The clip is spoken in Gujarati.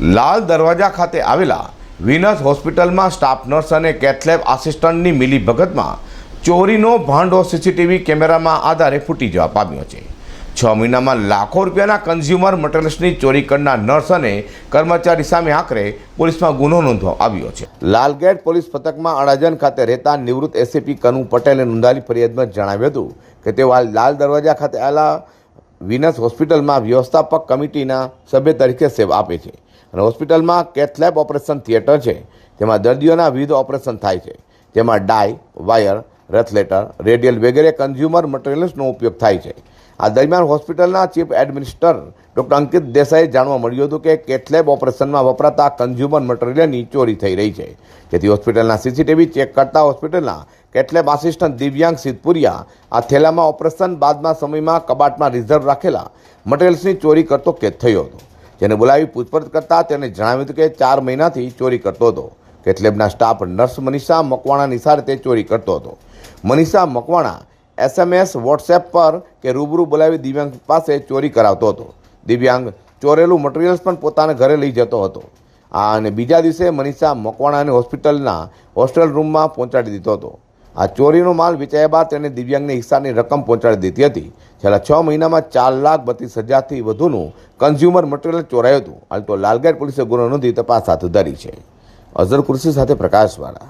લાલ દરવાજા ખાતે આવેલા વિનસ હોસ્પિટલમાં સ્ટાફ નર્સ અને કેથલેબ આસિસ્ટન્ટની મિલીભગતમાં ચોરીનો ભાંડો સીસીટીવી કેમેરામાં આધારે ફૂટી જવા પામ્યો છે. છ મહિનામાં લાખો રૂપિયાના કન્ઝ્યુમર મટીરિયલ્સની ચોરી કરનાર નર્સ અને કર્મચારી સામે આખરે પોલીસમાં ગુનો નોંધવામાં આવ્યો છે. લાલગેટ પોલીસ પથકમાં અડાજન ખાતે રહેતા નિવૃત્ત એસીપી કનુ પટેલે નોંધાયેલી ફરિયાદમાં જણાવ્યું હતું કે તેઓ હાલ લાલ દરવાજા ખાતે આવેલા વિનસ હોસ્પિટલમાં વ્યવસ્થાપક કમિટીના સભ્ય તરીકે સેવા આપે છે. અને હોસ્પિટલમાં કેથલેબ ઓપરેશન થિયેટર છે. તેમાં દર્દીઓના વિવિધ ઓપરેશન થાય છે. જેમાં ડાય, વાયર રેથલેટર રેડિયલ વગેરે કન્ઝ્યુમર મટીરિયલ્સનો ઉપયોગ થાય છે. આ દરમિયાન હોસ્પિટલના ચીફ એડમિનિસ્ટર ડૉક્ટર અંકિત દેસાઈએ જાણવા મળ્યું હતું કે કેથલેબ ઓપરેશનમાં વપરાતા કન્ઝ્યુમર મટીરિયલની ચોરી થઈ રહી છે. જેથી હોસ્પિટલના સીસીટીવી ચેક કરતા હોસ્પિટલના કેથલેબ આસિસ્ટન્ટ દિવ્યાંગ સિદ્ધપુરિયા આ થેલામાં ઓપરેશન બાદના સમયમાં કબાટમાં રિઝર્વ રાખેલા મટીરિયલ્સની ચોરી કરતો કેદ થયો હતો. જેને બોલાવી પૂછપરછ કરતા તેને જણાવ્યું હતું કે ચાર મહિનાથી ચોરી કરતો હતો. કેટલેબના સ્ટાફ નર્સ મનીષા મકવાણા નિસાર તે ચોરી કરતો હતો. મનીષા મકવાણા એસએમએસ, વોટ્સએપ પર કે રૂબરૂ બોલાવી દિવ્યાંગ પાસે ચોરી કરાવતો હતો. દિવ્યાંગ ચોરેલું મટીરિયલ્સ પણ પોતાના ઘરે લઈ જતો હતો. આ અને બીજા દિવસે મનીષા મકવાણાને હોસ્પિટલના હોસ્ટેલ રૂમમાં પહોંચાડી દીધો હતો. આ ચોરીનો માલ વેચાયા બાદ તેણે દિવ્યાંગને હિસ્સાની રકમ પહોંચાડી દીધી હતી. છેલ્લા છ મહિનામાં ચાર લાખ બત્રીસ હજારથી વધુનું કન્ઝ્યુમર મટીરિયલ ચોરાયું હતું. હાલ તો લાલગેટ પોલીસે ગુનો નોંધી તપાસ હાથ ધરી છે. અઝર કુર્સી સાથે પ્રકાશવાળા.